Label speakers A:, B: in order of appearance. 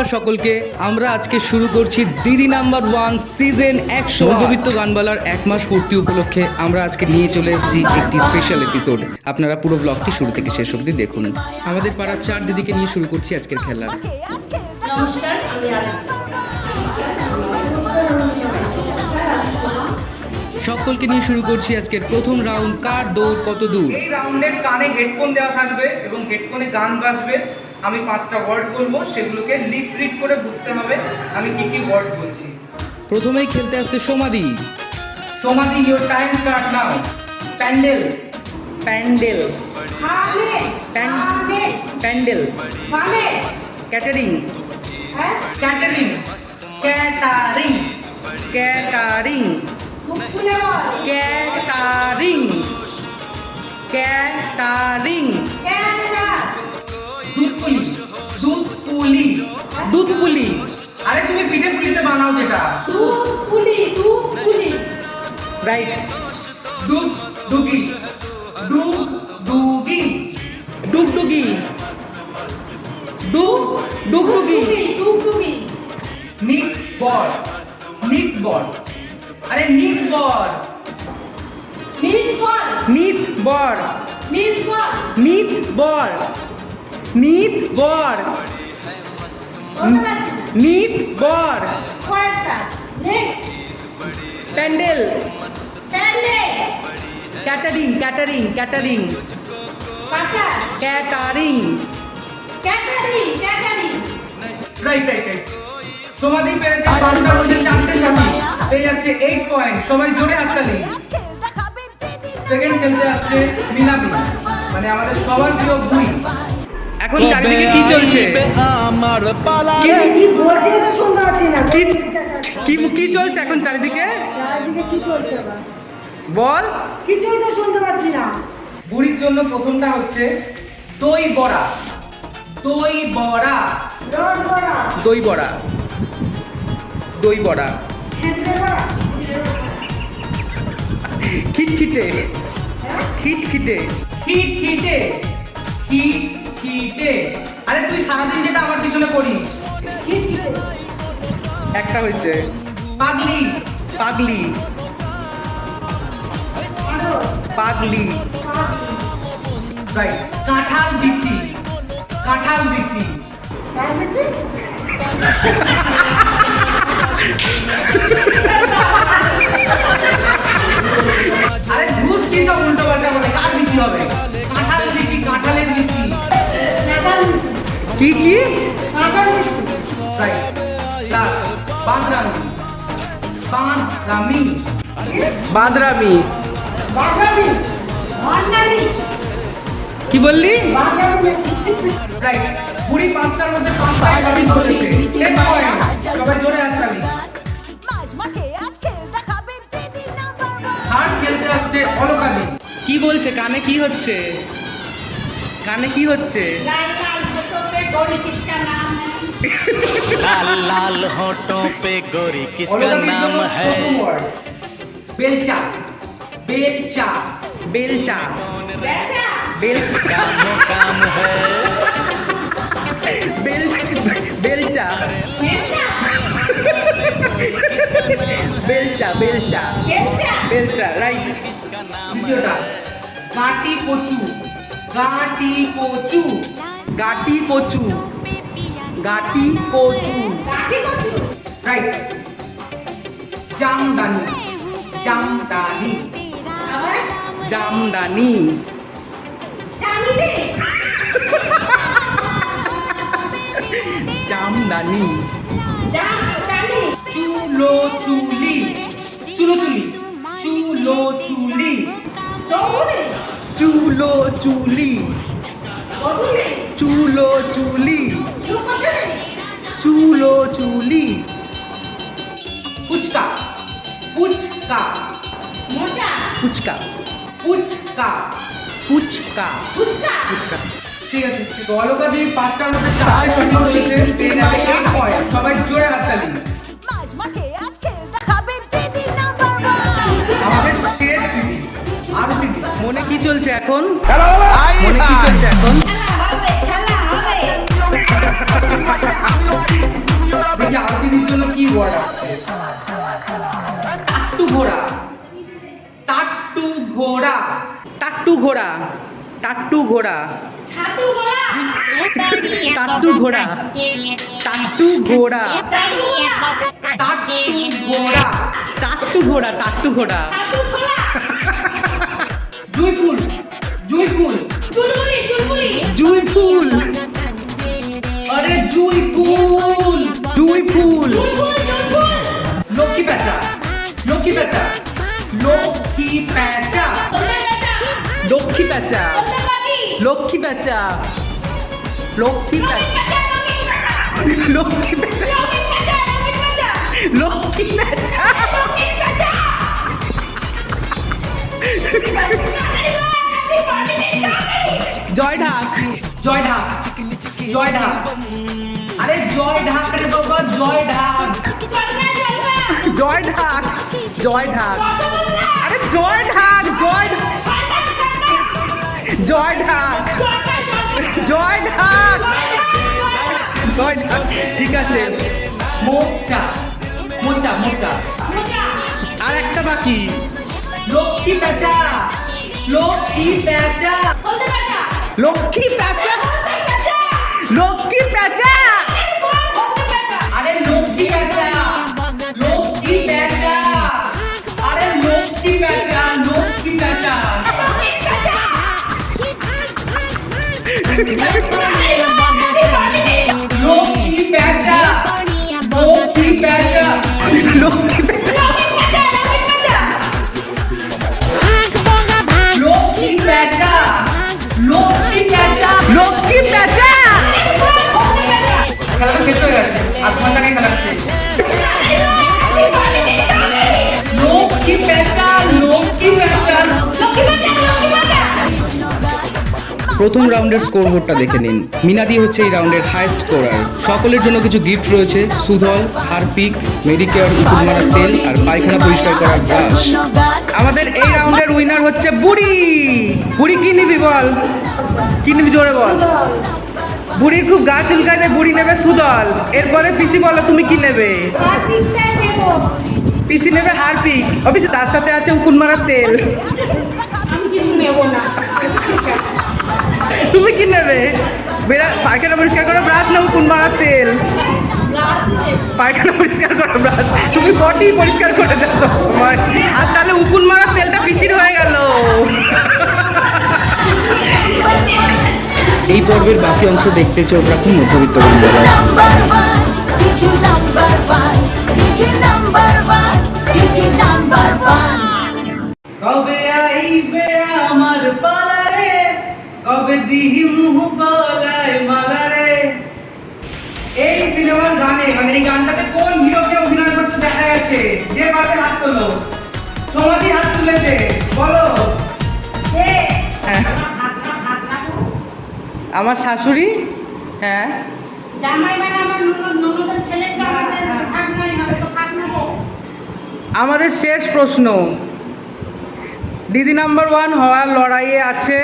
A: নমস্কার সকলকে। আমরা আজকে শুরু করছি দিদি নাম্বার ওয়ান সিজন একশো মধ্যবিত্ত গানবালার এক মাস পূর্তি উপলক্ষে আমরা আজকে নিয়ে চলে এসেছি একটি স্পেশাল এপিসোড আপনারা পুরো ব্লগটি শুরু থেকে শেষ অবধি দেখুন। আমাদের পাড়ার চার দিদিকে নিয়ে শুরু করছি আজকের খেলা।
B: নমস্কার
A: সকলকে নিয়ে শুরু করছি আজকের প্রথম রাউন্ড কার দৌড় কত দূর?
C: এই রাউন্ডের কানে হেডফোন দেওয়া থাকবে এবং হেডফোনে গান বাজবে। আমি পাঁচটা ওয়ার্ড বলব সেগুলোকে লিপ রিড করে বুঝতে হবে আমি কি কি ওয়ার্ড বলছি।
A: প্রথমেই খেলতে আসছে Samadhi.
C: Samadhi your time start now pandal pandal pandal catering
B: হ্যাঁ
C: catering catering catering catering catering
B: cancer
C: দুধ পুলি দুধ পুলি। দুধ পুলি। আরে তুমি পিঠে পুলিতে বানাও যেটা।
B: দুধ পুলি দুধ পুলি।
C: রাইট দুধ দুগি ডুগ। দুগি ডুগডুগি ডুগ ডুগডুগি
B: ডুগডুগি
C: নিক বল নিক বল আরে নিক বল
B: মিস বল
C: নিট বল
B: মিস বল
C: নিট বল নিট বল
B: কয়েকটা। Next
C: pandal.
B: প্যান্ডে
C: catering catering catering. Catering.
B: ক্যাটারি ক্যাটারি।
C: রাইট রাইট রাইট সমাধি পেরেছে পাঁচটার মধ্যে চারটে সমাধি পেয়ে যাচ্ছে এইট পয়েন্ট সবাই জোরে হাততালি সেকেন্ড খেলতে আসছে মিনাবি মানে আমাদের সবার প্রিয় বুই। এখন চারিদিকে কি চলছে?
D: আমার পালা
C: কি
E: কি বলছে তো শুনতে পাচ্ছি না।
C: কি কি কি চলছে এখন চারিদিকে?
E: চারিদিকে কি চলছে
C: বল।
E: কিছুই তো শুনতে পাচ্ছি না।
C: বুড়ির জন্য প্রথমটা হচ্ছে দই বড়া। দই বড়া। দই বড়া। দই বড়া।
E: খেতে বড়া।
C: খিটখিটে। খিটখিটে। খিটখিটে। আরে তুই সারাদিন যেটা আমার পিছনে করিস। একটা হয়েছে। পাগলি। পাগলি। পাগলি। রাইট কাঁঠাল বিচি। কাঁঠাল বিচি। আরে ঘুষ কি সব উল্টো পাল্টা বলে? কার বিচি হবে? কি কি? বাঁদরামি। কি বললি? কুড়ি পাঁচটার মধ্যে পাঁচটা সবাই কি বলছে? কানে কি হচ্ছে? কানে কি হচ্ছে?
B: लाल लाल
D: होठों पे गोरी किसका नाम है?
C: बेलचा। बेलचा।
B: बेलचा।
C: बेलचा?
D: काम है।
C: बेल बेलचा।
B: बेलचा?
C: बेलचा बेलचा।
B: राइट
C: किसका नाम है? काटी कोचू काटी कोचू গাটি কচু। গাটি কচু। রাইট জামদানি। জামদানি। জামদানি। জামদানি। চুলো চুলি চুলো চুলি চুলো চুলি চুলো চুলি চুলো চুলি। চুলো চুলি। ফুচকা। ফুচকা। ফুচকা। ফুচকা। ফুচকা।
B: ফুচকা।
C: ফুচকা। ঠিক আছে অলকা দিয়ে পাঁচটার মধ্যে চারটে সঠিক হয়েছে। সবাই জোরে হাততালি আমাদের শেষ দিদি। আরও দিদি। মনে কি চলছে এখন? মনে কি চলছে এখন? ওয়ার্ড টাট্টু ঘোড়া। টাট্টু ঘোড়া। টাট্টু ঘোড়া। টাট্টু ঘোড়া।
B: ছাতু
C: টাট্টু ঘোড়া। টাট্টু ঘোড়া। টাট্টু ঘোড়া। টাট্টু ঘোড়া। টাট্টু ঘোড়া জুই ফুল জুই ফুল জুই ফুল আরে জুই ফুল জুই ফুল লক্ষ্মী পেঁচা লক্ষ্মী পেঁচা
B: তোদের বেটা
C: লক্ষ্মী পেঁচা
B: তোদের বাকি
C: লক্ষ্মী পেঁচা লক্ষ্মী পেঁচা
B: রঙিন বেটা রঙিন বেটা
C: লক্ষ্মী পেঁচা
B: রঙিন বেটা
C: লক্ষ্মী পেঁচা
B: রঙিন বেটা
C: জয় ঢাক জয় ঢাক জয় ঢাক আরে জয় ঢাক রে বাবা জয় ঢাক
B: চলকা চলকা
C: জয় ঢাক জয় ঢাক। আরে জয় ঢাক, জয় জয় ঢাক জয় ঢাক। জয় ঢাক, ঠিক আছে। মোচা মোচা মোচা আর একটা বাকি। লক্ষ্মী পেঁচা লক্ষ্মী পেঁচা লক্ষ্মী পেঁচা লক্ষ্মী পেঁচা लोकी पैचा लोकी पैचा लोकी पैचा
A: প্রথম রাউন্ডের স্কোর বোর্ডটা দেখে নিন। মিনাদি হচ্ছে এই রাউন্ডের হাইস্ট স্কোরার সকলের জন্য কিছু গিফট রয়েছে। সুধল, হারপিক মেডিকেয়ার উকুন মারার তেল আর পায়খানা পরিষ্কার করার ব্রাশ
C: আমাদের এই রাউন্ডের উইনার হচ্ছে বুড়ি। বুড়ি, কি নিবি বল? কি নিবি জোরে বল? বুড়ির খুব গা চুলকায় যে বুড়ি নেবে সুদল এরপরে পিসি বলো, তুমি কি নেবে? পিসি নেবে হারপিক। পিসি, তার সাথে আছে উকুন মারার তেল।
B: আমি কিছু না।
C: তুমি কি নেবে? বেড়া পায়খানা পরিষ্কার করা ব্রাশ না উকুন মারার তেল। পায়খানা পরিষ্কার করা ব্রাশ। তুমি বডি পরিষ্কার করে যাও সবসময় আর তাহলে উকুন মারার তেলটা পিসির হয়ে গেল।
A: এই পর্বের বাকি অংশ দেখতে চোখ রাখুন মধ্যবিত্ত গানবালায়
C: কবে দিহি মুহ গলায় মালারে এই সিনেমার গানে মানে এই গানটাতে কোন হিরোকে অভিনয় করতে দেখা গেছে? যে পারবে হাত তোলো। সমাধি হাত তুলেছে। বলো। আমার শাশুড়ি? হ্যাঁ।
E: জামাই মানে আমার আমাদের হবে তো
C: আমাদের শেষ প্রশ্ন। দিদি নাম্বার ওয়ান হওয়ার লড়াইয়ে আছে।